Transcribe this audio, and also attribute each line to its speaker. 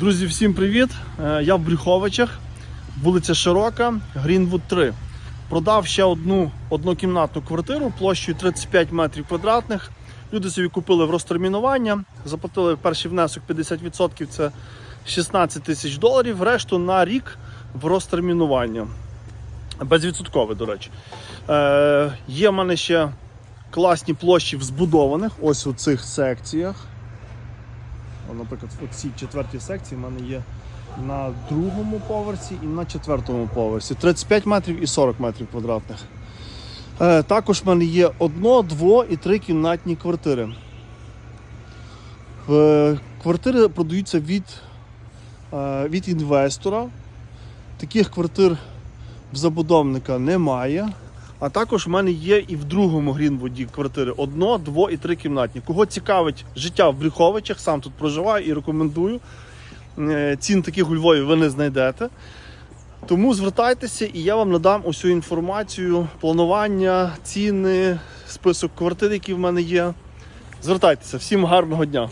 Speaker 1: Друзі, всім привіт! Е, Я в Брюховичах, вулиця Широка, Грінвуд 3. Продав ще одну однокімнатну квартиру площею 35 метрів квадратних. Люди собі купили в розтермінування, заплатили перший внесок 50%, це 16 тисяч доларів, решту на рік в розтермінування. Безвідсоткове, до речі. Е, є в мене ще класні площі в збудованих, ось у цих секціях. Наприклад, в цій четвертій секції в мене є на другому поверсі і на четвертому поверсі. 35 метрів і 40 метрів квадратних. Е, також в мене є одно, дво і три кімнатні квартири. Е, квартири продаються від, е, від інвестора. Таких квартир в забудовника немає. А також в мене є і в другому Грінвуді квартири одно, дво і три кімнатні. Кого цікавить життя в Брюховичах, сам тут проживаю і рекомендую. Е, Цін таких у Львові ви не знайдете. Тому звертайтеся і я вам надам усю інформацію, планування, ціни, список квартир, які в мене є. Звертайтеся, всім гарного дня!